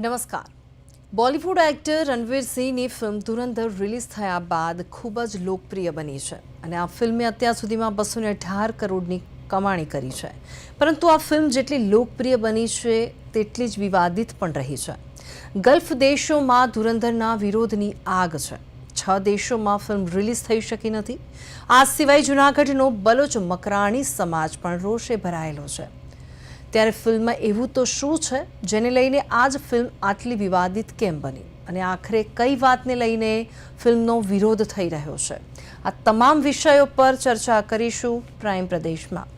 નમસ્કાર. બોલિવૂડ એક્ટર રણવીર સિંહની ફિલ્મ ધુરંધર રિલીઝ થયા બાદ ખૂબ જ લોકપ્રિય બની છે અને આ ફિલ્મે અત્યાર સુધીમાં બસો ને અઢાર કરોડની કમાણી કરી છે. પરંતુ આ ફિલ્મ જેટલી લોકપ્રિય બની છે, તેટલી જ વિવાદિત પણ રહી છે. ગલ્ફ દેશોમાં ધુરંધરના વિરોધની આગ છે. છ દેશોમાં ફિલ્મ રિલીઝ થઈ શકી નથી. આ સિવાય જૂનાગઢનો બલોચ મકરાણી સમાજ પણ રોષે ભરાયેલો છે. ત્યારે ફિલ્મમાં એવું તો શું છે જેને લઈને આ જ ફિલ્મ આટલી વિવાદિત કેમ બની અને આખરે કઈ વાતને લઈને ફિલ્મનો વિરોધ થઈ રહ્યો છે આ તમામ વિષયો પર ચર્ચા કરીશું પ્રાઇમ પ્રદેશમાં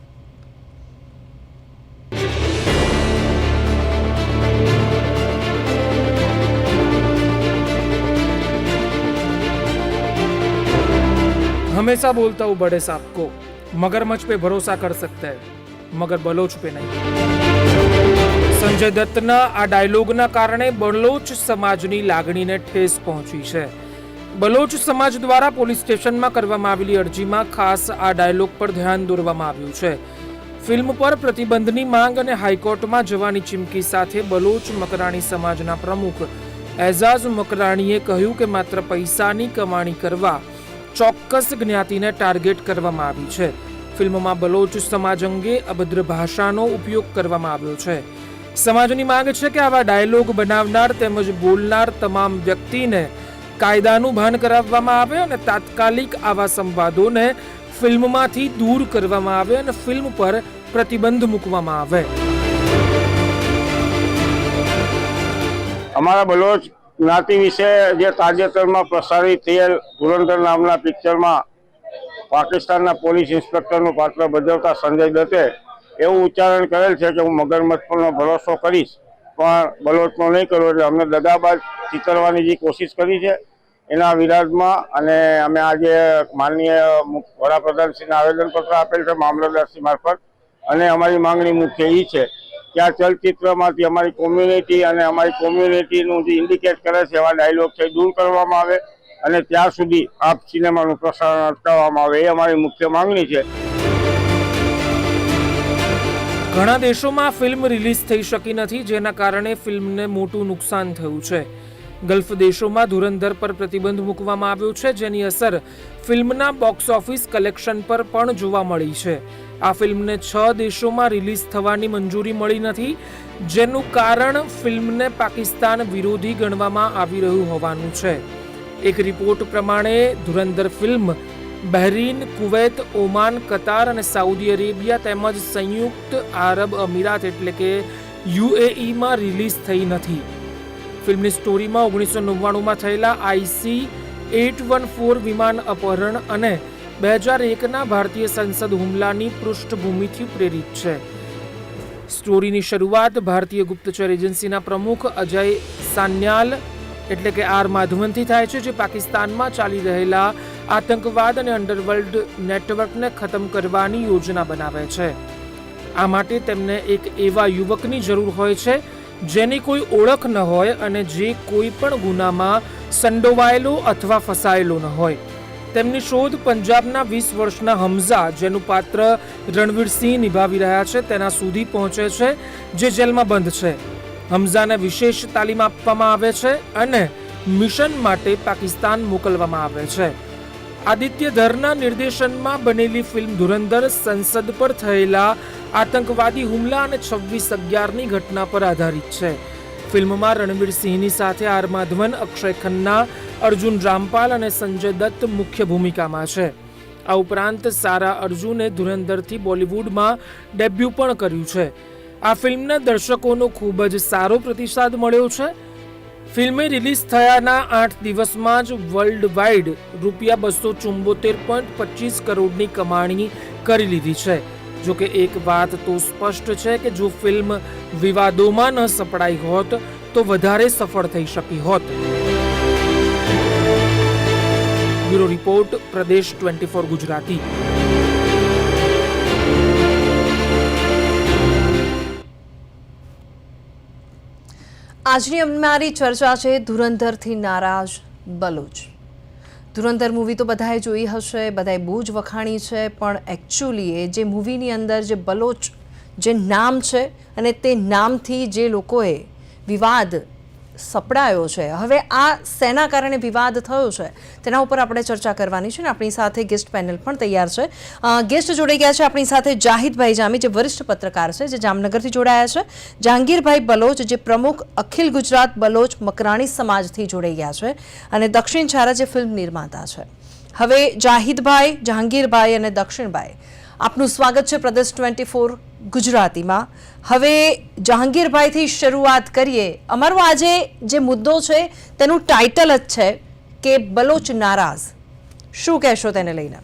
हमेशा बोलता हूँ बड़े साहब को मगरमच्छ पे भरोसा कर सकते हैं મગર બલોચ પે નહીં સંજય દત્તના આ ડાયલોગના કારણે બલોચ સમાજની લાગણીને ઠેસ પહોંચી છે. બલોચ સમાજ દ્વારા પોલીસ સ્ટેશનમાં કરવામાં આવેલી અરજીમાં ખાસ આ ડાયલોગ પર ધ્યાન દોરવામાં આવ્યું છે. ફિલ્મ પર પ્રતિબંધની માંગ અને હાઈકોર્ટમાં જવાની ચીમકી સાથે બલોચ મકરાણી સમાજના પ્રમુખ એઝાઝ મકરાણીએ કહ્યું કે માત્ર પૈસાની કમાણી કરવા ચોક્કસ જ્ઞાતિને ટાર્ગેટ કરવામાં આવી છે. ફિલ્મમાં બલોચ સમાજ અંગે અભદ્ર ભાષાનો ઉપયોગ કરવામાં આવ્યો છે. સમાજની માંગ છે કે આવા ડાયલોગ બનાવનાર તેમજ બોલનાર તમામ વ્યક્તિને કાયદાનું ભાન કરાવવામાં આવે અને તાત્કાલિક આવા સંવાદોને ફિલ્મમાંથી દૂર કરવામાં આવે અને ફિલ્મ પર પ્રતિબંધ મૂકવામાં આવે. અમારા બલોચ જ્ઞાતિ વિશે જે તાજેતરમાં પ્રસારિત થયેલ ધુરંધર નામના પિક્ચરમાં પાકિસ્તાનના પોલીસ ઇન્સ્પેક્ટરનું પાત્ર ભજવતા સંજય દત્તે એવું ઉચ્ચારણ કરેલ છે કે હું મગરમચ્છ પરનો ભરોસો કરીશ, પણ બલોચનો નહીં કરું એટલે અમને દગાબાજ ચીતરવાની જે કોશિશ કરી છે, એના વિરાજમાં અને અમે આજે માનનીય વડાપ્રધાનશ્રીને આવેદનપત્ર આપેલ છે મામલતદારશ્રી મારફત, અને અમારી માંગણી મુખ્ય એ છે કે આ ચલચિત્રમાંથી અમારી કોમ્યુનિટી અને અમારી કોમ્યુનિટીનું જે ઇન્ડિકેટ કરે છે એવા ડાયલોગ છે દૂર કરવામાં આવે અને ત્યાં સુધી આપ સિનેમાનું પ્રસારણ અટકાવવામાં આવે, એ અમારી મુખ્ય માંગણી છે. ઘણા દેશોમાં ફિલ્મ રિલીઝ થઈ શકી નથી, જેના કારણે ફિલ્મને મોટું નુકસાન થયું છે. ગલ્ફ દેશોમાં ધુરંધર પર પ્રતિબંધ મૂકવામાં આવ્યો છે, જેની અસર ફિલ્મના બોક્સ ઓફિસ કલેક્શન પર પણ જોવા મળી છે. આ ફિલ્મને છ દેશોમાં રિલીઝ થવાની મંજૂરી મળી નથી, જેનું કારણ ફિલ્મને પાકિસ્તાન વિરોધી ગણવામાં આવી રહ્યું હોવાનું છે. એક રિપોર્ટ પ્રમાણે Dhurandhar film Bahrain, Kuwait, Oman, Qatar અને સાઉદી અરેબિયા તેમજ સંયુક્ત આરબ અમીરાત એટલે કે યુએઈમાં રિલીઝ થઈ નથી. ફિલ્મની સ્ટોરીમાં ઓગણીસો નવ્વાણુંમાં થયેલા આઈસી એટ વન ફોર વિમાન અપહરણ અને બે હજાર એકના ભારતીય સંસદ હુમલાની પૃષ્ઠભૂમિથી પ્રેરિત છે. સ્ટોરીની શરૂઆત ભારતીય ગુપ્તચર એજન્સીના પ્રમુખ અજય સાન્યાલ એટલે કે આર માધવનથી થાય છે, જે પાકિસ્તાનમાં ચાલી રહેલા આતંકવાદ અને અંડરવર્લ્ડ નેટવર્કને ખતમ કરવાની યોજના બનાવે છે. આ માટે તેમને એક એવા યુવકની જરૂર હોય છે, જેની કોઈ ઓળખ ન હોય અને જે કોઈ પણ ગુનામાં સંડોવાયેલો અથવા ફસાયેલો ન હોય. તેમની શોધ પંજાબના વીસ વર્ષના હમઝા, જેનું પાત્ર રણવીર સિંહ નિભાવી રહ્યા છે, તેના સુધી પહોંચે છે, જે જેલમાં બંધ છે. હમઝાને વિશેષ તાલીમ આપવામાં આવે છે અને મિશન માટે પાકિસ્તાન મોકલવામાં આવે છે. આદિત્ય ધરના નિર્દેશનમાં બનેલી ફિલ્મ ધુરંધર સંસદ પર થયેલા આતંકવાદી હુમલા અને છવ્વીસ અગિયારની ઘટના પર આધારિત છે. ફિલ્મમાં રણવીર સિંહની સાથે આર માધવન અક્ષય ખન્ના, અર્જુન રામપાલ અને સંજય દત્ત મુખ્ય ભૂમિકામાં છે. આ ઉપરાંત સારા અર્જુને ધુરંધરથી બોલિવૂડમાં ડેબ્યુ પણ કર્યું છે. આ ફિલ્મને દર્શકોનો ખૂબ જ સારો પ્રતિસાદ મળ્યો છે. ફિલ્મે રિલીઝ થયાના આઠ દિવસમાં જ વર્લ્ડ વાઇડ રૂપિયા બસો ચુંબોતેર પોઈન્ટ પચીસ કરોડની કમાણી કરી લીધી છે. જો કે એક વાત તો સ્પષ્ટ છે કે જો ફિલ્મ વિવાદોમાં ન સપડાઈ હોત, તો વધારે સફળ થઈ શકી હોત. Bureau report, Pradesh twenty four Gujarati. આજની અમારી ચર્ચા છે ધુરંધરથી નારાજ બલોચ. ધુરંધર મૂવી તો બધાએ જોઈ હશે, બધાએ બહુ જ વખાણી છે, પણ એકચ્યુઅલી એ જે મૂવીની અંદર જે બલોચ જે નામ છે અને તે નામથી જે લોકોએ વિવાદ સપડાયો છે. હવે આ સેના કારણે વિવાદ થયો છે, તેના ઉપર આપણે ચર્ચા કરવાની છે ને આપણી સાથે ગેસ્ટ પેનલ પણ તૈયાર છે. ગેસ્ટ જોડાઈ ગયા છે આપણી સાથે જાહિદભાઈ જામી, જે વરિષ્ઠ પત્રકાર છે, જે જામનગરથી જોડાયા છે. જહાંગીરભાઈ બલોચ, જે પ્રમુખ અખિલ ગુજરાત બલોચ મકરાણી સમાજથી જોડાઈ ગયા છે અને દક્ષિણ છારા જે ફિલ્મ નિર્માતા છે. હવે જાહિદભાઈ, જહાંગીરભાઈ અને દક્ષિણભાઈ આપનું સ્વાગત છે પ્રદેશ ટ્વેન્ટી ફોર ગુજરાતીમાં. હવે જહાંગીરભાઈથી શરૂઆત કરીએ. અમારો આજે જે મુદ્દો છે, તેનું ટાઇટલ જ છે કે બલોચ નારાજ. શું કહેશો તેને લઈને?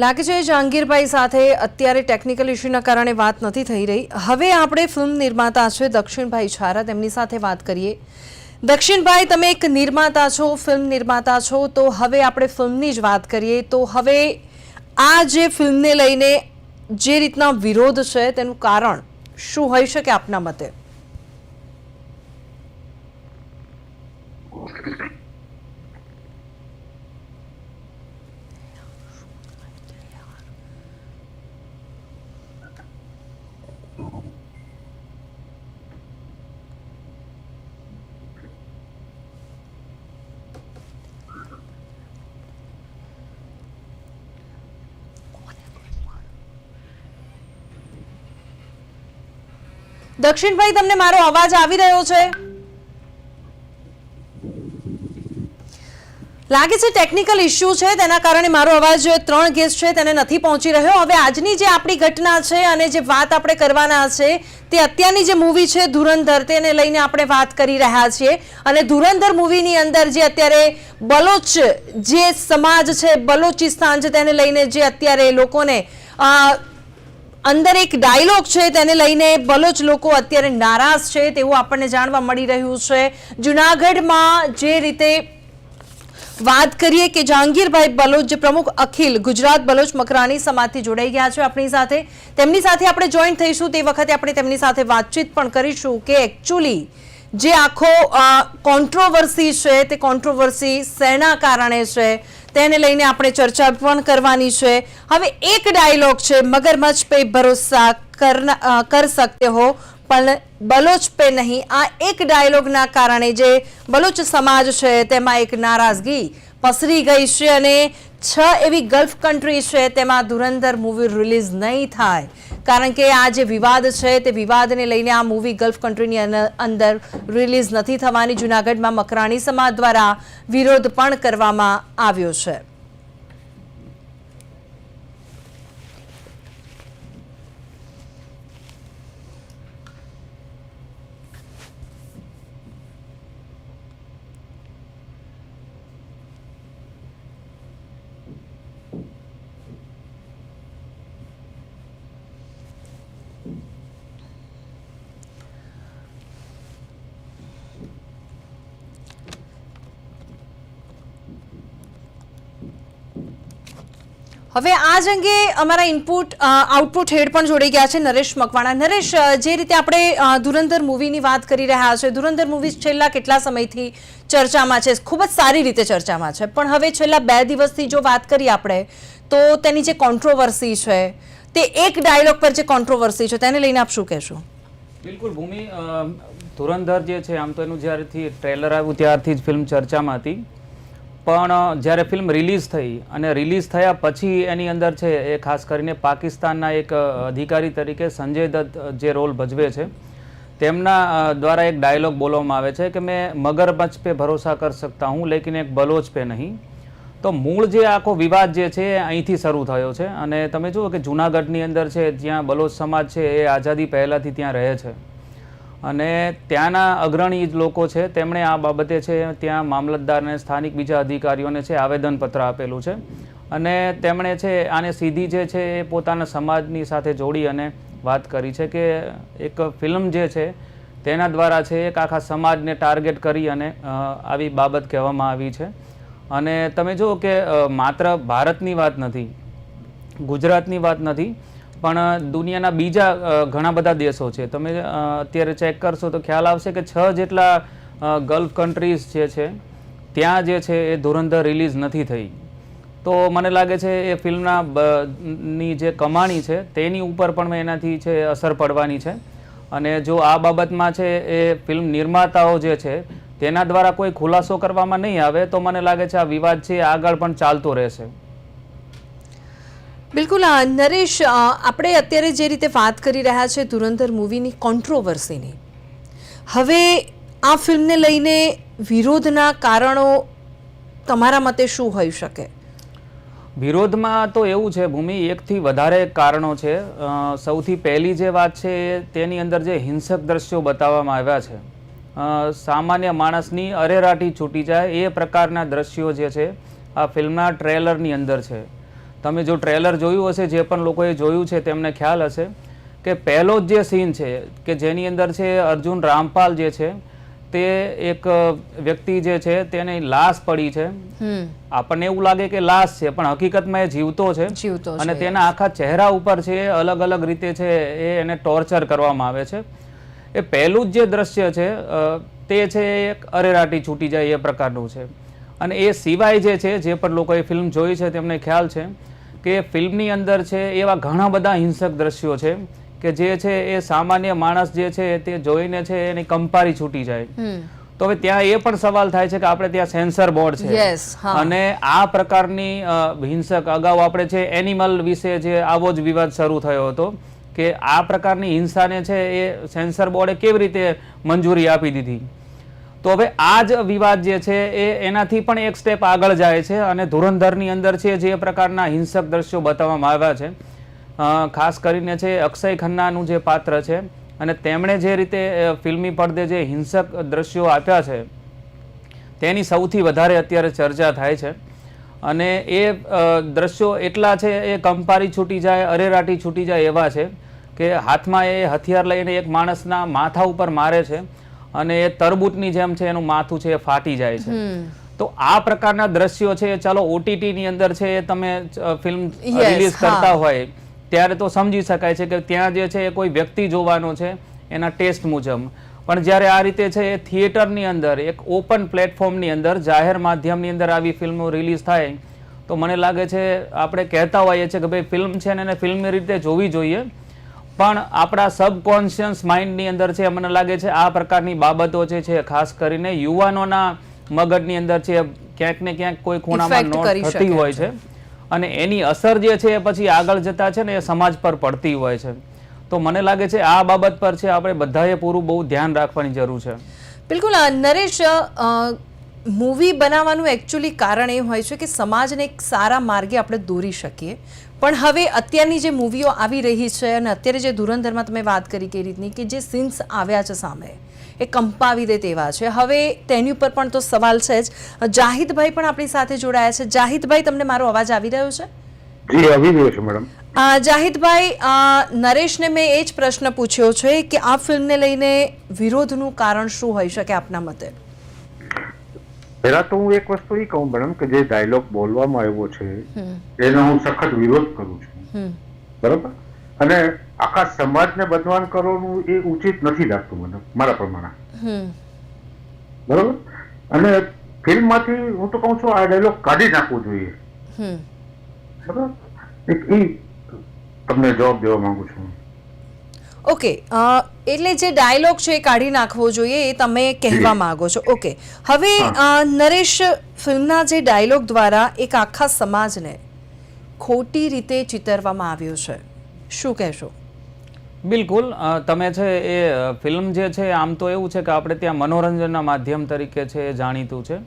લાગે છે જહાંગીરભાઈ સાથે અત્યારે ટેકનિકલ ઇસ્યુના કારણે વાત નથી થઈ રહી. હવે આપણે ફિલ્મ નિર્માતા છે દક્ષિણભાઈ છારા. તેમની સાથે વાત કરીએ. દક્ષિણભાઈ, તમે એક નિર્માતા છો ફિલ્મ નિર્માતા છો, તો હવે આપણે ફિલ્મની જ વાત કરીએ. તો હવે આ જે ફિલ્મને લઈને જે રીતના વિરોધ છે, તેનું કારણ શું હોઈ શકે આપના મતે? દક્ષિણભાઈ, તમને મારો અવાજ આવી રહ્યો છે? લાગે છે ટેકનિકલ ઇશ્યુ છે, તેના કારણે મારો અવાજ ત્રણ ગેસ્ટ છે, તેને નથી પહોંચી રહ્યો. હવે આજની જે આપણી ઘટના છે અને જે વાત આપણે કરવાના છે, તે અત્યારની જે મૂવી છે, ધુરંધર, તેને લઈને આપણે વાત કરી રહ્યા છીએ. અને ધુરંધર મૂવીની અંદર જે અત્યારે બલોચ જે સમાજ છે, બલોચિસ્તાન છે, તેને લઈને જે અત્યારે લોકોને અંદર એક ડાયલોગ છે તેને લઈને બલોચ લોકો અત્યારે નારાજ છે તેવું આપણને જાણવા મળી રહ્યું છે. જુનાગઢમાં જે રીતે વાત કરીએ કે જહાંગીરભાઈ બલોચ, જે પ્રમુખ અખિલ, ગુજરાત બલોચ મકરાણી સમાજથી જોડાઈ ગયા છે આપણી સાથે. તેમની સાથે આપણે જોઈન થઈશું તે વખતે આપણે તેમની સાથે વાતચીત પણ કરીશું કે એકચ્યુઅલી જે આખો કોન્ટ્રોવર્સી છે તે કોન્ટ્રોવર્સી શેના કારણે છે? તેને લઈને આપણે ચર્ચા પણ કરવાની છે. હવે એક ડાયલોગ છે, મગરમચ્છ પે ભરોસા કર સકતે હો, પણ બલોચ પે નહીં. આ એક ડાયલોગના કારણે જે બલોચ સમાજ છે, તેમાં એક નારાજગી પસરી ગઈ છે અને છ એવી ગલ્ફ કન્ટ્રી છે, તેમાં ધુરંધર મૂવી રિલીઝ નહીં થાય. કારણ કે આ જે વિવાદ છે તે વિવાદને લઈને આ મૂવી ગલ્ફ કન્ટ્રીની અંદર રિલીઝ નથી થવાની. જુનાગઢમાં મકરાણી સમાજ દ્વારા વિરોધ પણ કરવામાં આવ્યો છે. હવે આ જ અંગે અમારા ઇનપુટ આઉટપુટ હેડ પણ જોડાઈ ગયા છે નરેશ મકવાણા. નરેશ જે રીતે આપણે ધુરંધર મૂવીની વાત કરી રહ્યા છે, ધુરંધર મૂવી છેલ્લા કેટલા સમયથી ચર્ચામાં છે? ખૂબ જ સારી રીતે ચર્ચામાં છે. પણ હવે છેલ્લા બે દિવસથી જો વાત કરીએ આપણે, તો તેની જે કોન્ટ્રોવર્સી છે, તે એક ડાયલોગ પર જે કોન્ટ્રોવર્સી છે, તેને લઈને આપ શું કહેશો? બિલકુલ, ભૂમિ ધુરંધર જે છે, આમ તો એનું જ્યારથી ટ્રેલર આવ્યું, ત્યારથી જ ફિલ્મ ચર્ચામાં હતી. પણ જ્યારે ફિલ્મ રિલીઝ થઈ અને રિલીઝ થયા પછી એની અંદર છે એ ખાસ કરીને પાકિસ્તાનના એક અધિકારી તરીકે સંજય દત્ત જે રોલ ભજવે છે, તેમના દ્વારા એક ડાયલોગ બોલવામાં આવે છે કે મેં મગરમચ્છ પે ભરોસા કર શકતા હું, લેકિન એક બલોચ પે નહીં. તો મૂળ જે આખો વિવાદ જે છે એ અહીંથી શરૂ થયો છે અને તમે જુઓ કે જૂનાગઢની અંદર છે જ્યાં બલોચ સમાજ છે એ આઝાદી પહેલાંથી ત્યાં રહે છે. અને ત્યાંના અગ્રણી લોકો છે. તેમણે આ બાબતે છે, ત્યાં મામલતદાર અને સ્થાનિક બીજા અધિકારીઓને છે, આવેદનપત્ર આપેલું છે. અને તેમણે છે, આને સીધી જે છે, એ પોતાના સમાજની સાથે જોડી અને વાત કરી છે કે એક ફિલ્મ જે છે, તેના દ્વારા છે, એક આખા સમાજને ટાર્ગેટ કરી અને આવી બાબત કહેવામાં આવી છે. અને તમે જુઓ કે માત્ર ભારતની વાત નથી, ગુજરાતની વાત નથી પણ દુનિયાના બીજા ઘણા બધા દેશો છે. તમે અત્યારે ચેક કરશો તો ખ્યાલ આવશે કે છ જેટલા ગલ્ફ કન્ટ્રીઝ જે છે, ત્યાં જે છે એ ધુરંધર રિલીઝ નથી થઈ. તો મને લાગે છે એ ફિલ્મના ની જે કમાણી છે, તેની ઉપર પણ એનાથી છે અસર પડવાની છે. અને જો આ બાબતમાં છે એ ફિલ્મ નિર્માતાઓ જે છે, તેના દ્વારા કોઈ ખુલાસો કરવામાં નહીં આવે, તો મને લાગે છે આ વિવાદ છે આગળ પણ ચાલતો રહેશે. બિલકુલ નરેશ આપણે અત્યારે જે રીતે વાત કરી રહ્યા છે ધુરંધર મૂવીની કોન્ટ્રોવર્સીની હવે આ ફિલ્મને લઈને વિરોધના કારણો તમારા મતે શું હોઈ શકે? વિરોધમાં તો એવું છે, ભૂમિ, એકથી વધારે કારણો છે. સૌથી પહેલી જે વાત છે, તેની અંદર જે હિંસક દ્રશ્યો બતાવવામાં આવ્યા છે. સામાન્ય માણસની અરેરાટી છૂટી જાય, એ પ્રકારના દ્રશ્યો જે છે, આ ફિલ્મના ટ્રેલરની અંદર છે. તમે જો ટ્રેલર જોયું હશે જે પણ લોકોએ જોયું છે તેમને ખ્યાલ હશે કે પહેલો જ જે સીન છે કે જેની અંદર છે અર્જુન રામપાલ જે છે તે એક વ્યક્તિ જે છે તેની લાશ પડી છે. આપણને એવું લાગે કે લાશ છે પણ હકીકતમાં એ જીવતો છે. અને તેના આખા ચહેરા ઉપર છે એ અલગ અલગ રીતે છે એ એને ટોર્ચર કરવામાં આવે છે. એ પહેલું જ જે દ્રશ્ય છે તે છે એક અરેરાટી છૂટી જાય એ પ્રકારનું છે. અને એ સિવાય જે છે જે પણ લોકોએ ફિલ્મ જોઈ છે તેમને ખ્યાલ છે. કે ફિલ્મની અંદર છે એવા ઘણા બધા હિંસક દ્રશ્યો છે કે જે છે એ સામાન્ય માણસ જે છે તે જોઈને છે એની કંપારી છૂટી જાય. તો હવે ત્યાં એ પણ સવાલ થાય છે કે આપણે ત્યાં સેન્સર બોર્ડ છે. અને આ પ્રકારની હિંસક અગાઉ આપણે છે એનિમલ વિશે જે આવો જ વિવાદ શરૂ થયો હતો કે આ પ્રકારની હિંસાને છે એ સેન્સર બોર્ડે કેવી રીતે મંજૂરી આપી દીધી? તો હવે આ જ વિવાદ જે છે એ એનાથી પણ એક સ્ટેપ આગળ જાય છે અને ધુરંધરની અંદર છે જે પ્રકારના હિંસક દ્રશ્યો બતાવવામાં આવ્યા છે. ખાસ કરીને છે અક્ષય ખન્નાનું જે પાત્ર છે અને તેમણે જે રીતે ફિલ્મી પડદે જે હિંસક દ્રશ્યો આપ્યા છે, તેની સૌથી વધારે અત્યારે ચર્ચા થાય છે. અને એ દ્રશ્યો એટલા છે એ કંપારી છૂટી જાય, અરેરાટી છૂટી જાય એવા છે કે હાથમાં એ હથિયાર લઈને એક માણસના માથા ઉપર મારે છે અને એ તરબૂચની જેમ છે એનું માથું છે એ ફાટી જાય છે. તો આ પ્રકારના દ્રશ્યો છે ચાલો ઓટીટી ની અંદર છે એ તમે ફિલ્મ રિલીઝ કરતા હોય ત્યારે તો સમજી શકાય છે કે ત્યાં જે છે એ કોઈ વ્યક્તિ જોવાનો છે એના ટેસ્ટ મુજબ. પણ જ્યારે આ રીતે છે એ થિયેટરની અંદર એક ઓપન પ્લેટફોર્મની અંદર જાહેર માધ્યમની અંદર આવી ફિલ્મો રિલીઝ થાય તો મને લાગે છે આપણે કહેતા હોઈએ છીએ કે ભાઈ ફિલ્મ છે ને એને ફિલ્મની રીતે જોવી જોઈએ. પણ આપણા સબકોન્શિયસ માઇન્ડની અંદર છે મને લાગે છે આ પ્રકારની બાબતો જે છે ખાસ કરીને યુવાનોના મગજની અંદર છે ક્યાંક ને ક્યાંક કોઈ ખૂણામાં નોટ થતી હોય છે. અને એની અસર જે છે એ પછી આગળ જતા છે ને એ સમાજ પર પડતી હોય છે. તો મને લાગે છે આ બાબત પર છે આપણે બધાએ પૂરું બહુ ધ્યાન રાખવાની જરૂર છે. બિલકુલ નરેશ મૂવી બનાવવાનું એકચ્યુઅલી કારણ એ હોય છે કે સમાજને એક સારા માર્ગે આપણે દોરી શકીએ. પણ હવે અત્યારની જે મૂવીઓ આવી રહી છે અને અત્યારે જે ધુરંધરમાં તમે વાત કરી કે રીતની કે જે સીન્સ આવ્યા છે સામે એ કંપાવી દે તેવા છે. હવે તેની ઉપર પણ તો સવાલ છે જ. જાહિદભાઈ પણ આપણી સાથે જોડાયા છે. જાહિદભાઈ તમને મારો અવાજ આવી રહ્યો છે? જી આવી રહ્યો છે મેડમ. જાહિદભાઈ નરેશને મેં એ જ પ્રશ્ન પૂછ્યો છે કે આ ફિલ્મને લઈને વિરોધનું કારણ શું હોઈ શકે આપના મતે? પહેલા તો હું એક વસ્તુ એ કહું મેડમ કે જે ડાયલોગ બોલવામાં આવ્યો છે એનો હું સખત વિરોધ કરું છું. બરોબર? અને આખા સમાજને બદનામ કરવાનું એ ઉચિત નથી લાગતું મને મારા પ્રમાણે. બરોબર બરાબર? અને ફિલ્મમાંથી હું તો કહું છું આ ડાયલોગ કાઢી નાખવો જોઈએ. બરોબર? એક એ તમને જવાબ દેવા માંગુ છું. ઓકે એટલે જે ડાયલોગ છે એ કાઢી નાખવો જોઈએ એ તમે કહેવા માંગો છો. ઓકે હવે નરેશ ફિલ્મના જે ડાયલોગ દ્વારા એક આખા સમાજને ખોટી રીતે ચિતરવામાં આવ્યો છે. શું કહેશો? બિલકુલ તમે છે એ ફિલ્મ જે છે આમ તો એવું છે કે આપણે ત્યાં મનોરંજનના માધ્યમ તરીકે છે એ જાણીતું છે.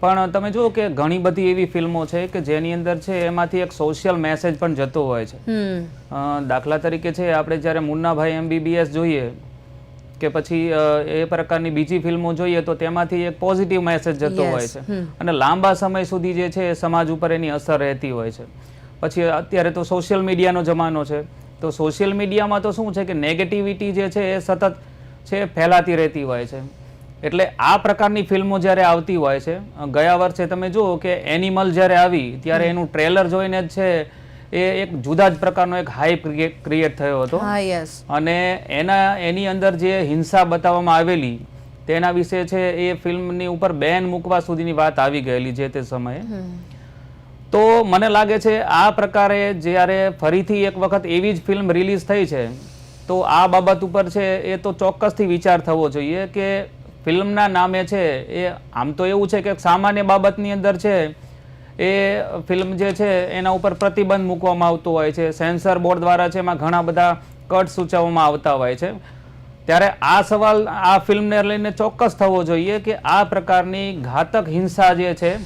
પણ તમે જુઓ કે ઘણી બધી એવી ફિલ્મો છે કે જેની અંદર છે એમાંથી એક સોશિયલ મેસેજ પણ જતો હોય છે. દાખલા તરીકે છે આપણે જ્યારે મુન્નાભાઈ એમબીબીએસ જોઈએ કે પછી એ પ્રકારની બીજી ફિલ્મો જોઈએ તો તેમાંથી એક પોઝિટિવ મેસેજ જતો હોય છે. અને લાંબા સમય સુધી જે છે એ સમાજ ઉપર એની અસર રહેતી હોય છે. પછી અત્યારે તો સોશિયલ મીડિયાનો જમાનો છે. તો સોશિયલ મીડિયામાં તો શું છે કે નેગેટિવિટી જે છે એ સતત છે ફેલાતી રહેતી હોય છે. એટલે આ પ્રકારની ફિલ્મો જ્યારે આવતી હોય છે ગયા વર્ષે તમે જુઓ કે એનિમલ જ્યારે આવી ત્યારે એનું ટ્રેલર જોઈને જ છે એ એક જુદા જ પ્રકારનો એક હાઈપ ક્રિએટ થયો હતો. અને એના એની અંદર જે હિંસા બતાવવામાં આવેલી તેના વિશે છે એ ફિલ્મની ઉપર બેન મૂકવા સુધીની વાત આવી ગયેલી છે તે સમયે. તો મને લાગે છે આ પ્રકારે જ્યારે ફરીથી એક વખત એવી જ ફિલ્મ રિલીઝ થઈ છે તો આ બાબત ઉપર છે એ તો ચોક્કસથી વિચાર થવો જોઈએ કે ફિલ્મના નામે છે એ આમ તો એવું છે કે સામાન્ય બાબતની અંદર છે એ ફિલ્મ જે છે એના ઉપર પ્રતિબંધ મૂકવામાં આવતો હોય છે. સેન્સર બોર્ડ દ્વારા છે એમાં ઘણા બધા કટ સૂચવવામાં આવતા હોય છે. ત્યારે આ સવાલ આ ફિલ્મને લઈને ચોક્કસ થવો જોઈએ કે આ પ્રકારની ઘાતક હિંસા જે છે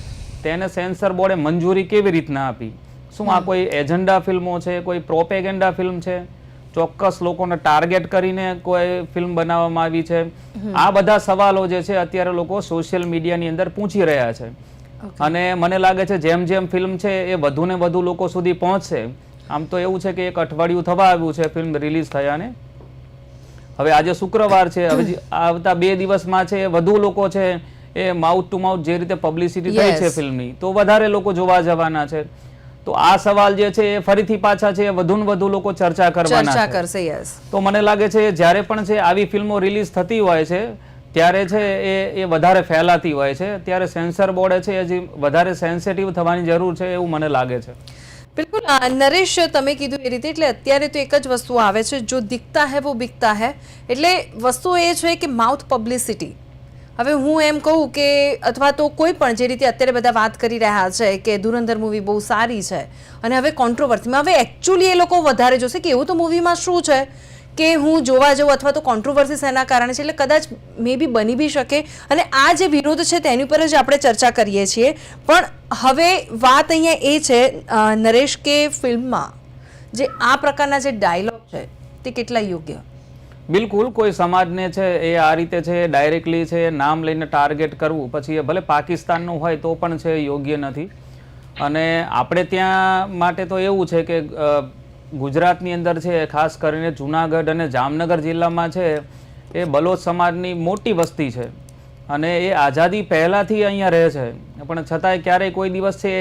તેને સેન્સર બોર્ડે મંજૂરી કેવી રીતના આપી? શું આ કોઈ એજન્ડા ફિલ્મો છે કોઈ પ્રોપેગેન્ડા ફિલ્મ છે? ચોક્કસ લોકોને ટાર્ગેટ કરીને કોઈ ફિલ્મ બનાવવામાં આવી છે. આ બધા સવાલો જે છે અત્યારે લોકો સોશિયલ મીડિયાની અંદર પૂછી રહ્યા છે. અને મને લાગે છે જેમ જેમ ફિલ્મ છે એ વધુ ને વધુ લોકો સુધી પહોંચશે. આમ તો એવું છે કે એક અઠવાડિયું થવા આવ્યું છે ફિલ્મ રિલીઝ થયાને. હવે આજે શુક્રવાર છે હવે આવતા બે દિવસમાં છે વધુ લોકો છે એ માઉથ ટુ માઉથ જે રીતે પબ્લિસિટી થઈ છે. ફિલ્મની તો વધારે લોકો જોવા જવાના છે. તો આ સવાલ જે છે એ ફરીથી પાછા છે. વધુ ને વધુ લોકો ચર્ચા કરવાના ચર્ચા કરશે યસ તો મને લાગે છે જ્યારે પણ છે આવી ફિલ્મો રિલીઝ થતી હોય છે ત્યારે છે એ એ વધારે ફેલાતી હોય છે. ત્યારે સેન્સર બોર્ડે છે એ હજી વધારે સેન્સિટિવ થવાની જરૂર છે એવું મને લાગે છે. બિલકુલ નરેશ તમે કીધું એ રીતે એટલે અત્યારે તો એક જ વસ્તુ આવે છે જો દિખતા હે વો બિકતા હે. એટલે વસ્તુ એ છે કે માઉથ પબ્લિસિટી. હવે હું એમ કહું કે અથવા તો કોઈ પણ જે રીતે અત્યારે બધા વાત કરી રહ્યા છે કે ધુરંધર મૂવી બહુ સારી છે, અને હવે કોન્ટ્રોવર્સીમાં હવે એકચ્યુઅલી એ લોકો વધારે જોશે કે એવું તો મૂવીમાં શું છે કે હું જોવા જઉં અથવા તો કોન્ટ્રોવર્સીસ એના કારણે છે, એટલે કદાચ મે બી બની બી શકે. અને આ જે વિરોધ છે તેની ઉપર જ આપણે ચર્ચા કરીએ છીએ. પણ હવે વાત અહીંયા એ છે નરેશ કે ફિલ્મમાં જે આ પ્રકારના જે ડાયલોગ છે તે કેટલા યોગ્ય? બિલકુલ, કોઈ સમાજને છે એ આ રીતે છે ડાયરેક્ટલી છે, નામ લઈને ટાર્ગેટ કરવું, પછી એ ભલે પાકિસ્તાનનું હોય તો પણ છે યોગ્ય નથી. અને આપણે ત્યાં માટે તો એવું છે કે ગુજરાતની અંદર છે, ખાસ કરીને જુનાગઢ અને જામનગર જિલ્લામાં છે, એ બલોચ સમાજની મોટી વસ્તી છે. અને એ આઝાદી પહેલાંથી અહીંયા રહે છે. પણ છતાંય ક્યારેય કોઈ દિવસ છે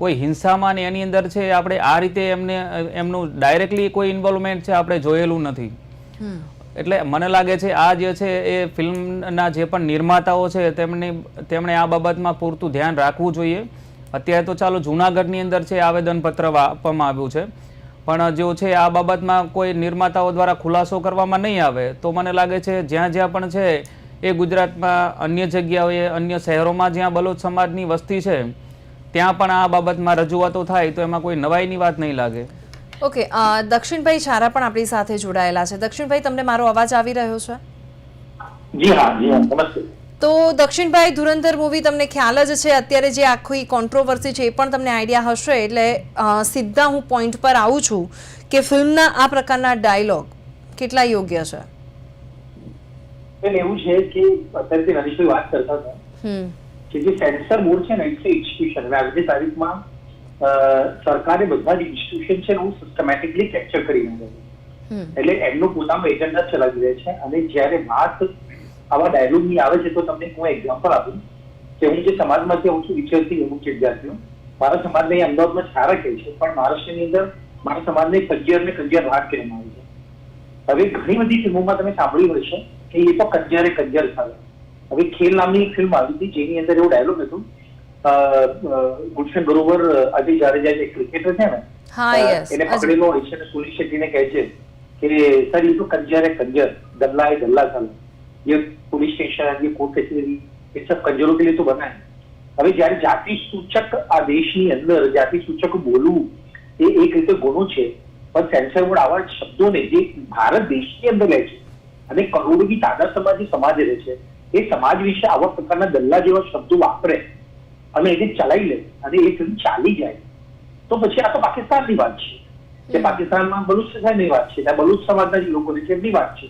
કોઈ હિંસામાં ને એની અંદર છે આપણે આ રીતે એમને એમનું ડાયરેક્ટલી કોઈ ઇન્વોલ્વમેન્ટ છે આપણે જોયેલું નથી. એટલે મને લાગે છે આ જે છે એ ફિલ્મના જે પણ નિર્માતાઓ છે, તેમની, તેમણે આ બાબતમાં પૂરતું ધ્યાન રાખવું જોઈએ. અત્યારે તો ચાલો જૂનાગઢની અંદર છે આવેદનપત્ર આપવામાં આવ્યું છે. પણ જો છે આ બાબતમાં કોઈ નિર્માતાઓ દ્વારા ખુલાસો કરવામાં નહીં આવે, તો મને લાગે છે જ્યાં જ્યાં પણ છે એ ગુજરાતમાં અન્ય જગ્યાઓએ, અન્ય શહેરોમાં જ્યાં બલોચ સમાજની વસ્તી છે, ત્યાં પણ આ બાબતમાં રજૂઆતો થાય તો એમાં કોઈ નવાઈની વાત નહીં લાગે. ઓકે દક્ષિણભાઈ છારા પણ આપણી સાથે જોડાયેલા છે. દક્ષિણભાઈ તમને મારો અવાજ આવી રહ્યો છે? જી હા જી હા નમસ્તે. તો દક્ષિણભાઈ ધુરંધર મૂવી તમને ખ્યાલ જ છે. અત્યારે જે આખી કોન્ટ્રોવર્સી છે એ પણ તમને આઈડિયા હશે. એટલે સીધા હું પોઈન્ટ પર આવું છું કે ફિલ્મના આ પ્રકારના ડાયલોગ કેટલા યોગ્ય છે? એવું છે કે અત્યારે વાત કરતા હતા કે જે સેન્સર બોર્ડ છે ને ઇટ્સ આજની તારીખમાં સરકારે બધા જ ઇન્સ્ટિટ્યુશન છે હું સિસ્ટમેટિકલી કેપ્ચર કરી નાખે છે. એટલે એમનું પોતાનું એજન્ડા ચલાવી રહ્યા છે. અને જ્યારે વાત આવા ડાયલોગની આવે છે તો તમને હું એક્ઝામ્પલ આપું કે હું જે સમાજમાંથી આવું છું વિચારથી અમુક વિદ્યાર્થીઓ. મારા સમાજને અમદાવાદમાં સારા કહે છે પણ મહારાષ્ટ્રની અંદર મારા સમાજને કંજિયર ને કંજિયર રાટ કહેવામાં આવે છે. હવે ઘણી બધી ફિલ્મોમાં તમે સાંભળ્યું હશે કે એ તો કંજરે કંજિયર ચાલે હવે ખેલ નામની એક ફિલ્મ આવી હતી જેની અંદર એવો ડાયલોગ હતો અ, અ, ગુલશન બરોબર અજય જાડેજા જે ક્રિકેટર છે ને હા, અ, yes. એને અજય. પકડેલો હોય છે અને સુનિલ શેટ્ટીને કહે છે કે સર ये तो कंजर है कंजर गल्ला है गल्ला साला ये पुलिस स्टेशन ये कोर्ट कचेरी ये सब कंजरों के लिए तो बना है હવે જ્યારે જાતિ સૂચક આ દેશની અંદર જાતિ સૂચક બોલવું એ એક રીતે ગુનો છે પણ સેન્સર બોર્ડ આવા શબ્દોને જે ભારત દેશની અંદર લે છે અને કરોડોની તાદાદ સમાજ જે સમાજ રહે છે એ સમાજ વિશે આવા પ્રકારના દલ્લા જેવા શબ્દો વાપરે અને એને ચલાવી લે અને એ ફિલ્મ ચાલી જાય. તો પછી આ તો પાકિસ્તાનની વાત છે. કે પાકિસ્તાનમાં બલુચ સમાજની વાત છે ત્યાં બલુચ સમાજના જે લોકો છે એમની વાત છે.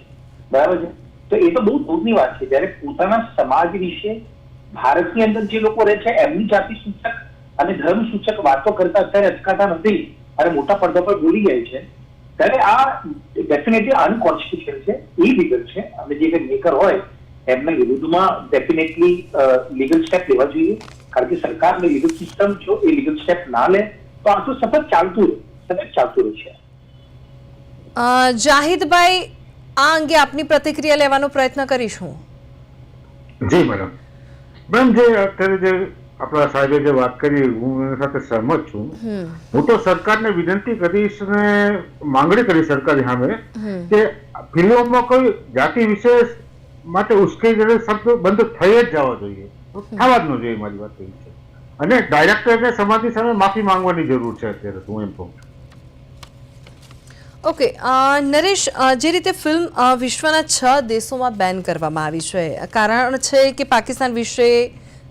બરાબર છે? તો એ તો બહુ દૂરની વાત છે. જ્યારે પોતાના સમાજ વિશે ભારતની અંદર જે લોકો રહે છે એમની જાતિ સૂચક અને ધર્મ સૂચક વાતો કરતા અત્યારે અચકાતા નથી અને મોટા પડદા પર બોલી જાય છે. ત્યારે આ ડેફિનેટલી અનકોન્સ્ટિટ્યુશન છે એ લીગલ છે. અને જે મેકર હોય એમના વિરુદ્ધમાં ડેફિનેટલી લીગલ સ્ટેપ લેવા જોઈએ. કારણ કે સરકારને લીગલ સિસ્ટમ જો એ લીગલ સ્ટેપ ના લે તો આ તો સતત ચાલતું રહે સતત ચાલતું રહેશે અ, જાહિદભાઈ આ અંગે આપની પ્રતિક્રિયા લેવાનો પ્રયત્ન કરીશું. જી મેડમ. મેડમ જે અત્યારે જે આપણા સાહેબે જે વાત કરી હું એની સાથે સહમત છું. હું તો સરકારને વિનંતી કરીશ ને માંગણી કરી સરકારી સામે કે ફિલ્મોમાં કોઈ જાતિ વિશેષ માટે ઉશ્કેરણી શબ્દ બંધ થઈ જ જવા જોઈએ. થવા જ ન જોઈએ મારી વાત એવી છે. અને ડાયરેક્ટરને સમાજની સામે માફી માંગવાની જરૂર છે અત્યારે હું એમ કહું છું. ઓકે નરેશ જે રીતે ફિલ્મ વિશ્વના છ દેશોમાં બેન કરવામાં આવી છે કારણ છે કે પાકિસ્તાન વિશે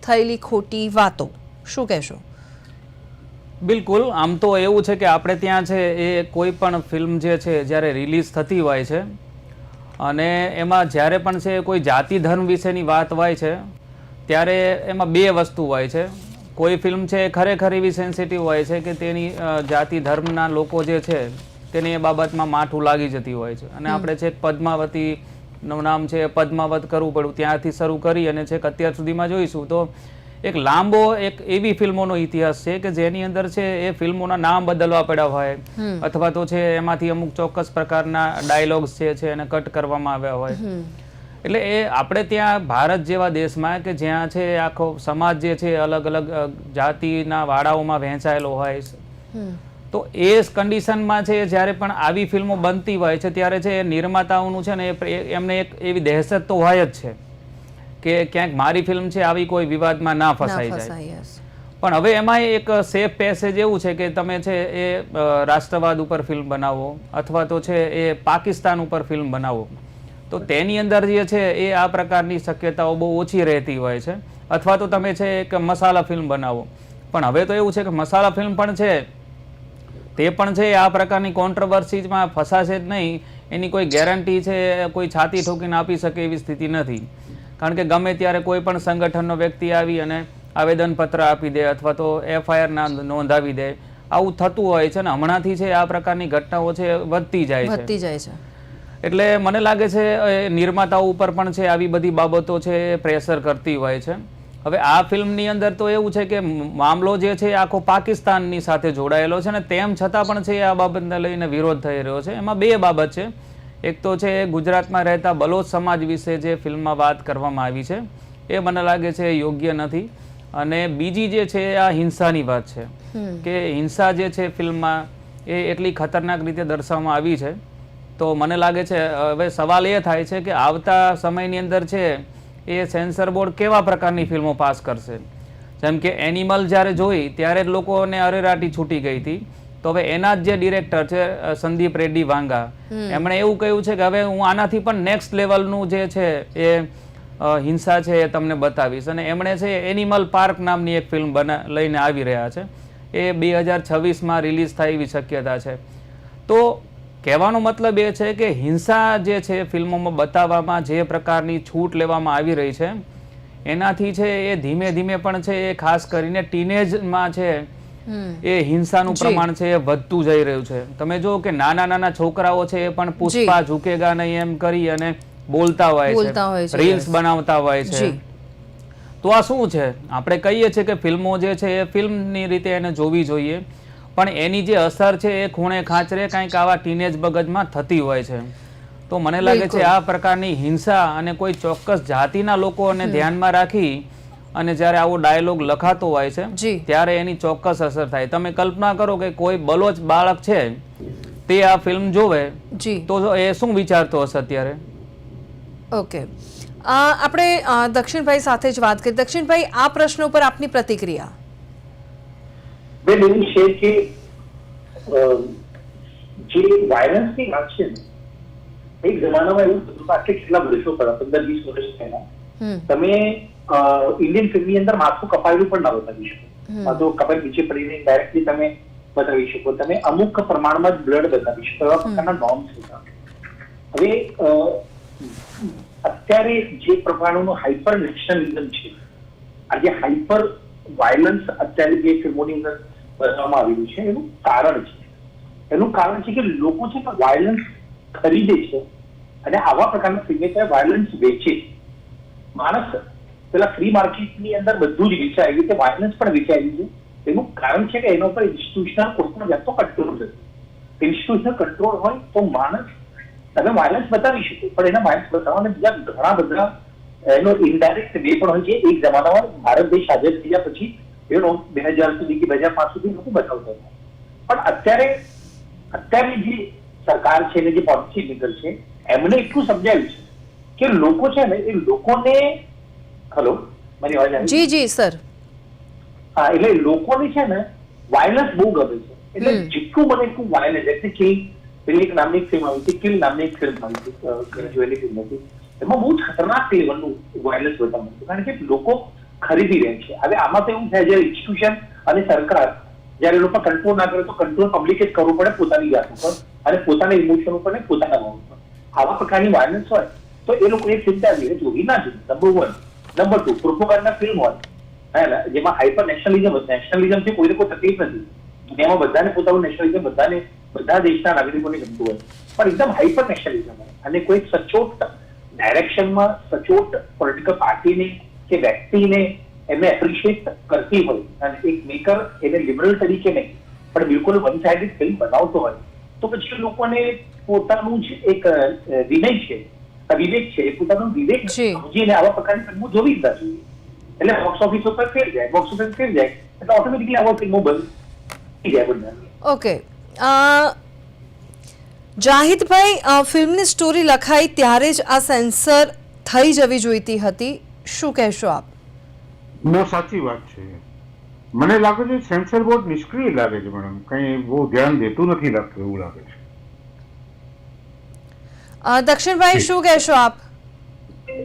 થયેલી ખોટી વાતો. શું કહેશો? બિલકુલ આમ તો એવું છે કે આપણે ત્યાં છે એ કોઈ પણ ફિલ્મ જે છે જ્યારે રિલીઝ થતી હોય છે અને એમાં જ્યારે પણ છે કોઈ જાતિ ધર્મ વિશેની વાત હોય છે ત્યારે એમાં બે વસ્તુ હોય છે. કોઈ ફિલ્મ છે એ ખરેખર એવી સેન્સિટિવ હોય છે કે તેની જાતિ ધર્મના લોકો જે છે તેને એ બાબતમાં માઠું લાગી જતી હોય છે. અને આપણે છેક પદ્માવતી નું નામ છે પદ્માવત કરવું પડ્યું. ત્યાંથી શરૂ કરી અને છેક અત્યાર સુધીમાં જોઈશું તો એક લાંબો એક એવી ફિલ્મોનો ઇતિહાસ છે કે જેની અંદર છે એ ફિલ્મોના નામ બદલવા પડ્યા હોય. અથવા તો છે એમાંથી અમુક ચોક્કસ પ્રકારના ડાયલોગ્સ જે છે એને કટ કરવામાં આવ્યા હોય. એટલે એ આપણે ત્યાં ભારત જેવા દેશમાં કે જ્યાં છે આખો સમાજ જે છે અલગ અલગ જાતિના વાડાઓમાં વહેંચાયેલો હોય. તો એ કન્ડિશનમાં છે જ્યારે પણ આવી ફિલ્મો બનતી હોય છે ત્યારે છે એ નિર્માતાઓનું છે ને એ એમને એક એવી દહેશત તો હોય જ છે કે ક્યાંક મારી ફિલ્મ છે આવી કોઈ વિવાદમાં ના ના ફસાઈ જાય. પણ હવે એમાં એક સેફ પેસેજ એવું છે કે તમે છે એ રાષ્ટ્રવાદ ઉપર ફિલ્મ બનાવો અથવા તો છે એ પાકિસ્તાન ઉપર ફિલ્મ બનાવો. તો તેની અંદર જે છે એ આ પ્રકારની શક્યતાઓ બહુ ઓછી રહેતી હોય છે. અથવા તો તમે છે એક મસાલા ફિલ્મ બનાવો. પણ હવે તો એવું છે કે મસાલા ફિલ્મ પણ છે. તે પણ છે આ પ્રકારની કોન્ટ્રોવર્સીમાં ફસાશે જ નહીં. એની કોઈ ગેરંટી છે, કોઈ છાતી ઠોકીને આપી શકે એવી સ્થિતિ નથી. કારણ કે ગમે ત્યારે કોઈ પણ સંગઠનનો વ્યક્તિ આવી અને આવેદનપત્ર આપી દે અથવા તો એફઆઈઆર ના નોંધાવી દે, આવું થતું હોય છે ને, હમણાંથી છે આ પ્રકારની ઘટનાઓ છે, વધતી જાય છે. વધતી જાય છે. એટલે મને લાગે છે એ નિર્માતાઓ ઉપર પણ છે આવી બધી બાબતો છે પ્રેશર કરતી હોય છે. હવે આ ફિલ્મની અંદર તો એવું છે કે મામલો જે છે આખો પાકિસ્તાનની સાથે જોડાયેલો છે ને તેમ છતાં પણ છે એ આ બાબતને લઈને વિરોધ થઈ રહ્યો છે. એમાં બે બાબત છે. એક તો છે ગુજરાતમાં રહેતા બલોચ સમાજ વિશે જે ફિલ્મમાં વાત કરવામાં આવી છે એ મને લાગે છે યોગ્ય નથી. અને બીજી જે છે આ હિંસાની વાત છે. કે હિંસા જે છે ફિલ્મમાં એ એટલી ખતરનાક રીતે દર્શાવવામાં આવી છે. તો મને લાગે છે હવે સવાલ એ થાય છે કે આવતા સમયની અંદર છે એ સેન્સર બોર્ડ કેવા પ્રકારની ફિલ્મો પાસ કરશે? જેમ કે એનિમલ જ્યારે જોઈ ત્યારે જ લોકોને અરેરાટી છૂટી ગઈ હતી. તો હવે એના જ જે ડિરેક્ટર છે સંદીપ રેડ્ડી વાંગા એમણે એવું કહ્યું છે કે હવે હું આનાથી પણ નેક્સ્ટ લેવલનું જે છે એ હિંસા છે એ તમને બતાવીશ. અને એમણે છે એનિમલ પાર્ક નામની એક ફિલ્મ બના લઈને આવી રહ્યા છે. એ બે હજાર છવ્વીસમાં રિલીઝ થાય એવી શક્યતા છે. તો કહેવાનો મતલબ એ છે કે હિંસા જે છે ફિલ્મોમાં બતાવવામાં જે પ્રકારની છૂટ લેવામાં આવી રહી છે એનાથી છે એ ધીમે ધીમે પણ છે એ ખાસ કરીને ટીનેજમાં છે એ હિંસાનું પ્રમાણ છે એ વધતું જઈ રહ્યું છે. તમે જો કે નાના નાના છોકરાઓ છે એ પણ પુષ્પા ઝુકેગા નહીં એમ કરી અને બોલતા હોય છે રીલ્સ બનાવતા હોય છે. તો આ શું છે? આપણે કહીએ છીએ કે ફિલ્મો જે છે એ ફિલ્મની રીતે એને જોવી જોઈએ. પણ એની જે અસર છે એ ખૂણે ખાંચરે કંઈક આવા ટીનેજ મગજમાં થતી હોય છે. તો મને લાગે છે આ પ્રકારની હિંસા અને કોઈ ચોક્કસ જાતિના લોકોને ધ્યાનમાં રાખી અને જ્યારે આવો ડાયલોગ લખાતો હોય છે. ત્યારે એની ચોક્કસ અસર થાય. તમે કલ્પના કરો કે કોઈ બલોચ બાળક છે તે આ ફિલ્મ જોવે તો એ શું વિચારતો હશે અત્યારે? ઓકે. આપણે દક્ષિણભાઈ સાથે જ વાત કરી. દક્ષિણભાઈ આ પ્રશ્ન ઉપર આપની પ્રતિક્રિયા? બેન એવું છે કે જે વાયરન્સની વાત છે એક જમાનામાં એવું થતું આટલે કેટલા વર્ષો પહેલા પંદર વીસ વર્ષ પહેલા તમે ઇન્ડિયન ફિલ્મની અંદર માથું કપાયેલું પણ ના બતાવી શકો. માથું કપાઈ નીચે પડીને ડાયરેક્ટલી તમે બતાવી શકો. તમે અમુક પ્રમાણમાં જ બ્લડ બતાવી શકો. એવા પ્રકારના નોર્મ્સ હતા. હવે અત્યારે જે પ્રમાણનું હાઇપર નેશનલિઝમ છે આ જે હાઇપર વાયલન્સ અત્યારે જે ફિલ્મોની અંદર બતાવવામાં આવ્યું છે. એનું કારણ છે. એનું કારણ છે કે લોકો છે કે વાયલન્સ ખરીદે છે અને આવા પ્રકારના સિગ્નેચર વાયલન્સ વેચે છે. માણસ પેલા ફ્રી માર્કેટની અંદર બધું જ વેચાય. એવી રીતે વાયલન્સ પણ વેચાયેલું છે. એનું કારણ છે કે એના ઉપર ઇન્સ્ટિટ્યુશનલ કોઈ પણ વ્યક્તો કંટ્રોલ નથી ઇન્સ્ટિટ્યુશનલ કંટ્રોલ હોય તો માણસ તમે વાયલન્સ બતાવી શકો, પણ એના વાયલન્સ બતાવવાના બીજા ઘણા બધા એનો ઇનડાયરેક્ટ વે પણ હોય છે. એક જમાનામાં ભારત દેશ આઝાદ થયા પછી એનો બે હજાર સુધી કે બે હજાર પાંચ સુધી લોકો બતાવતો. પણ અત્યારે અત્યારે જે સરકાર છે ને જે પોલિસી મેકર છે એમને એટલું સમજાવ્યું છે કે લોકો છે ને એ લોકોને હલો મારી અવાજ જી જી સર. હા એટલે લોકોને છે ને વાયલન્સ બહુ ગમે છે. એટલે જેટલું મને એટલું વાયલન્સ એટલે કે પેલી એક નામની ફિલ્મ આવી હતી કિલ નામની એક ફિલ્મ આવી હતી જોયેલી ફિલ્મ હતી. એમાં બહુ ખતરનાક લેવલનું વાયલન્સ બતાવ્યું હતું. કારણ કે લોકો ખરીદી રહે છે. હવે આમાં તો એવું થાય જ્યારે ઇન્સ્ટિટ્યુશન અને સરકાર જ્યારે એ લોકો કંટ્રોલ ના કરે તો કંટ્રોલ પબ્લિકે જ કરવું પડે પોતાની જાત ઉપર અને પોતાના ઇમોશન ઉપર ને પોતાના ભાવ ઉપર. આવા પ્રકારની વાયલન્સ હોય તો એ લોકો એક ચિંતા જોઈએ જોવી ના જોઈએ. Number one number two propaganda film હોય. જેમાં હાઇપર નેશનલિઝમ નેશનલિઝમથી કોઈને કોઈ તકલીફ નથી. દુનિયામાં બધાને પોતાનું નેશનલિઝમ બધાને, બધા દેશના નાગરિકોને ગમતું હોય. પણ એકદમ હાઈપર નેશનલિઝમ હોય. અને કોઈ સચોટ ડાયરેક્શનમાં સચોટ પોલિટિકલ પાર્ટીને કે વ્યક્તિને એમને એપ્રિશિએટ કરતી હોય અને એક મેકર એને લિબરલ તરીકે નહીં પણ બિલકુલ વન સાઇડેડ ફિલ્મ બનાવતો હોય. તો પછી લોકોને પોતાનું જ એક વિનય છે વિવેક છે એ પોતાનું વિવેક સમજીને આવા પ્રકારની ફિલ્મો જોવી જ ના જોઈએ. એટલે બોક્સ ઓફિસ ઉપર ફેર જાય બોક્સ ઓફિસ ફેર જાય એટલે ઓટોમેટિકલી આવા ફિલ્મો બંધ થઈ જાય બધા ઓકે. જાહિદભાઈ ફિલ્મની સ્ટોરી લખાઈ ત્યારે જ આ સેન્સર થઈ જવી જોઈતી હતી. શું કહેશો આપ? ના સાચી વાત છે. મને લાગે છે સેન્સર બોર્ડ નિષ્ક્રિય લાગે છે મેડમ. કંઈ બહુ ધ્યાન દેતું નથી લાગતું એવું લાગે છે. દક્ષિણભાઈ શું કહેશો આપ?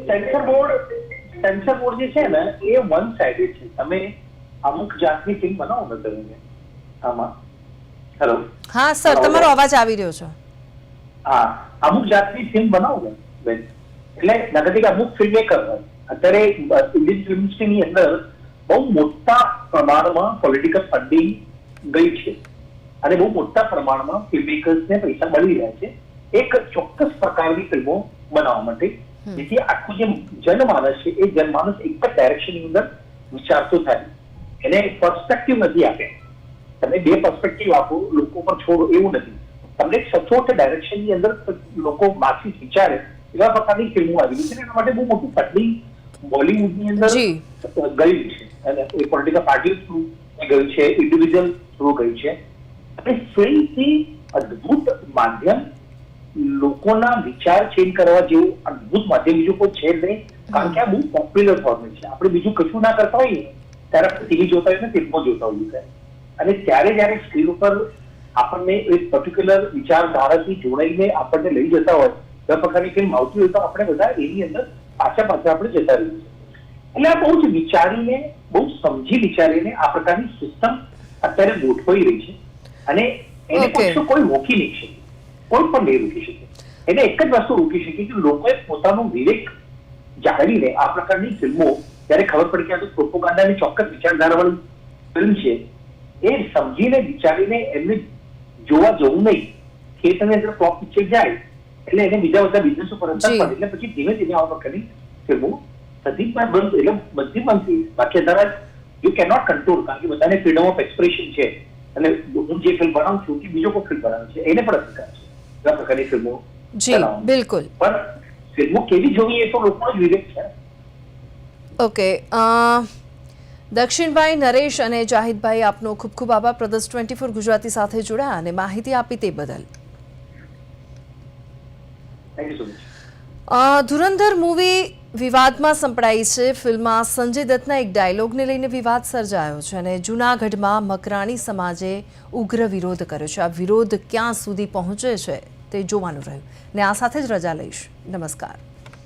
સેન્સર બોર્ડ સેન્સર બોર્ડ જે છે ને એ વન સાઇડેડ છે. તમે અમુક જાતની ફિલ્મ બનાવો ને તમે આમાં. હેલો હા સર તમારો અવાજ આવી રહ્યો છે. હા અમુક જાતની ફિલ્મ બનાવો ને એટલે નગતિક અમુક ફિલ્મ મેકર હોય. અત્યારે ઇન્ડિયન ફિલ્મ ઇન્ડસ્ટ્રીની અંદર બહુ મોટા પ્રમાણમાં પોલિટિકલ ફંડિંગ ગઈ છે. અને બહુ મોટા પ્રમાણમાં ફિલ્મમેકર્સને પૈસા મળી રહ્યા છે. એક ચોક્કસ પ્રકારની ફિલ્મો બનાવવા માટે. જેથી આખું જે જનમાનસ છે એ જનમાનસ એક જ ડાયરેક્શનની અંદર વિચારતો થાય. એને પર્સપેક્ટિવ નથી આપે. તમે બે પર્સપેક્ટિવ આપો લોકો પર છોડો એવું નથી. તમને સચોટ ડાયરેક્શનની અંદર લોકો માથી વિચારે એવા પ્રકારની ફિલ્મો આવી છે. એના માટે બહુ મોટું ફંડિંગ બોલિવૂડની અંદર. ગયું છે. અને એ પોલિટિકલ પાર્ટી થ્રુ ગયું છે ઇન્ડિવિજ્યુઅલ થ્રુ ગયું છે. અને ફિલ્મથી અદ્ભુત માધ્યમ લોકોના વિચાર ચેન્જ કરવા જેવું અદ્ભુત માધ્યમ બીજું કોઈ છે જ નહીં. કારણ કે આ બહુ પોપ્યુલર ફોર્મેટ છે. આપણે બીજું કશું ના કરતા હોઈએ ત્યારે આપણે ટીવી જોતા હોઈએ ને ફિલ્મો જોતા હોઈએ છે અને ત્યારે જ્યારે સ્ક્રીન ઉપર આપણને એક પર્ટિક્યુલર વિચારધારાથી જોડાઈને આપણને લઈ જતા હોય દર પ્રકારની ફિલ્મ આવતી હોય તો આપણે બધા એની અંદર પાછા પાછા આપણે જતા રહીએ એટલે આ બહુ જ વિચારીને બહુ સમજી વિચારીને આ પ્રકારની સિસ્ટમ અત્યારે ગોઠવાઈ રહી છે. અને એને Okay. કોઈ રોકી નહીં શકે. કોઈ પણ નહીં રોકી શકે. એને એક જ વસ્તુ રોકી શકે કે લોકોએ પોતાનો વિવેક જાળવીને આ પ્રકારની ફિલ્મો ત્યારે ખબર પડી કે આ તો પ્રોપોગાન્ડાની ચોક્કસ વિચારધારાવાળી ફિલ્મ છે એ સમજીને વિચારીને એમને જોવા જવું નહીં. ખેતરની અંદર ફ્લોપ પિક્ચર જાય એટલે એને બીજા બધા બિઝનેસ ઉપર અસર પડે એટલે પછી ધીમે ધીમે આવા કરી ફિલ્મો થતી પણ બંધ એટલે બધી બંધ બાકી અત્યારે યુ કેન નોટ કંટ્રોલ કારણ કે બધાને ફ્રીડમ ઓફ એક્સપ્રેશન છે. અને હું જે ફિલ્મ બનાવું છું કે બીજો કોઈ ફિલ્મ બનાવે છે એને પણ અધિકાર છે. એવા પ્રકારની ફિલ્મો જી બિલકુલ. પણ ફિલ્મો કેવી જોવી એ તો લોકોનો જ વિવેક છે. ઓકે દક્ષિણભાઈ નરેશ અને જાહિદભાઈ આપનો ખૂબ ખૂબ આભાર. પ્રદર્શ ટ્વેન્ટી ફોર ગુજરાતી સાથે જોડાયા અને માહિતી આપી તે બદલ. ધુરંધર મૂવી વિવાદમાં સંપડાઈ છે. ફિલ્મમાં સંજય દત્તના એક ડાયલોગને લઈને વિવાદ સર્જાયો છે અને જૂનાગઢમાં મકરાણી સમાજે ઉગ્ર વિરોધ કર્યો છે. આ વિરોધ ક્યાં સુધી પહોંચે છે તે જોવાનું રહ્યું. ને આ સાથે જ રજા લઈશ. નમસ્કાર.